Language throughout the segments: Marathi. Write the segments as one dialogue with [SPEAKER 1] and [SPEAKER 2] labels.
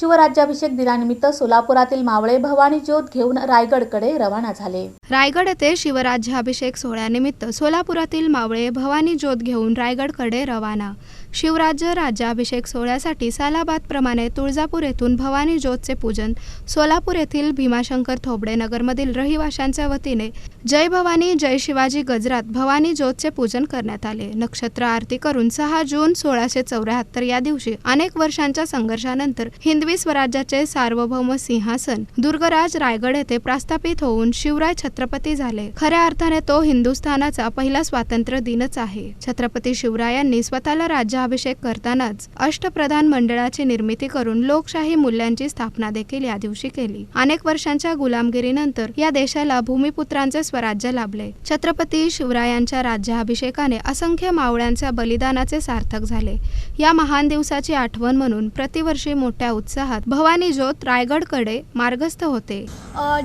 [SPEAKER 1] शिवराज्याभिषेक दिनानिमित्त सोलापुरातील मावळे भवानी ज्योत घेऊन रायगडकडे रवाना झाले.
[SPEAKER 2] रायगड येथे शिवराज्याभिषेक सोहळ्यानिमित्त सोलापुरातील मावळे भवानी ज्योत घेऊन रायगडकडे रवाना. शिवराज्य राज्याभिषेक सोहळ्यासाठी सालाबादप्रमाणे तुळजापूर येथून भवानी ज्योतचे पूजन सोलापूर येथील भीमाशंकर थोबडे नगरमधील रहिवाशांच्या वतीने जय भवानी जय शिवाजी गजरात भवानी ज्योतचे पूजन करण्यात आले. नक्षत्र आरती करून सहा जून सोळाशे चौऱ्याहत्तर या दिवशी अनेक वर्षांच्या संघर्षानंतर हिंद हिंदवी स्वराज्याचे सार्वभौम सिंहासन दुर्गराज रायगड येथे प्रस्थापित होऊन शिवराय छत्रपती झाले. खऱ्या अर्थाने तो हिंदुस्थानाचा पहिला स्वातंत्र्य दिनच आहे. छत्रपती शिवरायांनी स्वतःला राज्याभिषेक करतानाच अष्टप्रधान मंडळाची निर्मिती करून लोकशाही मूल्यांची स्थापना देखील या दिवशी केली. अनेक वर्षांच्या गुलामगिरीनंतर या देशाला भूमिपुत्रांचे स्वराज्य लाभले. छत्रपती शिवरायांच्या राज्याभिषेकाने असंख्य मावळ्यांच्या बलिदानाचे सार्थक झाले. या महान दिवसाची आठवण म्हणून प्रतिवर्षी मोठ्या उत्साहात भवानी ज्योत रायगडकडे मार्गस्थ होते.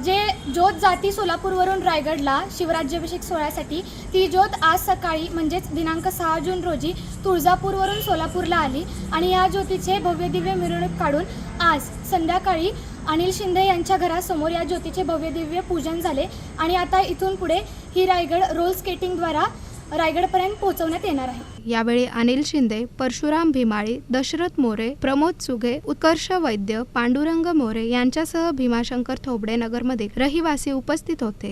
[SPEAKER 3] जे ज्योत जाती सोलापूरवरून रायगडला शिवराज्याभिषेक सोहळ्यासाठी ती ज्योत आज सकाळी म्हणजेच दिनांक सहा जून रोजी तुळजापूरवरून सोलापूरला आली आणि या ज्योतीचे भव्य दिव्य मिरवणूक काढून आज संध्याकाळी अनिल शिंदे यांच्या घरासमोर या ज्योतीचे भव्य दिव्य पूजन झाले. आणि आता इथून पुढे ही रायगड रोल स्केटिंगद्वारा रायगडपर्यंत पोहोचवण्यात येणार आहे.
[SPEAKER 2] यावेळी अनिल शिंदे परशुराम भीमाळी दशरथ मोरे प्रमोद सुगे उत्कर्ष वैद्य पांडुरंग मोरे यांच्यासह भीमाशंकर थोबडे नगरमध्ये रहिवासी उपस्थित होते.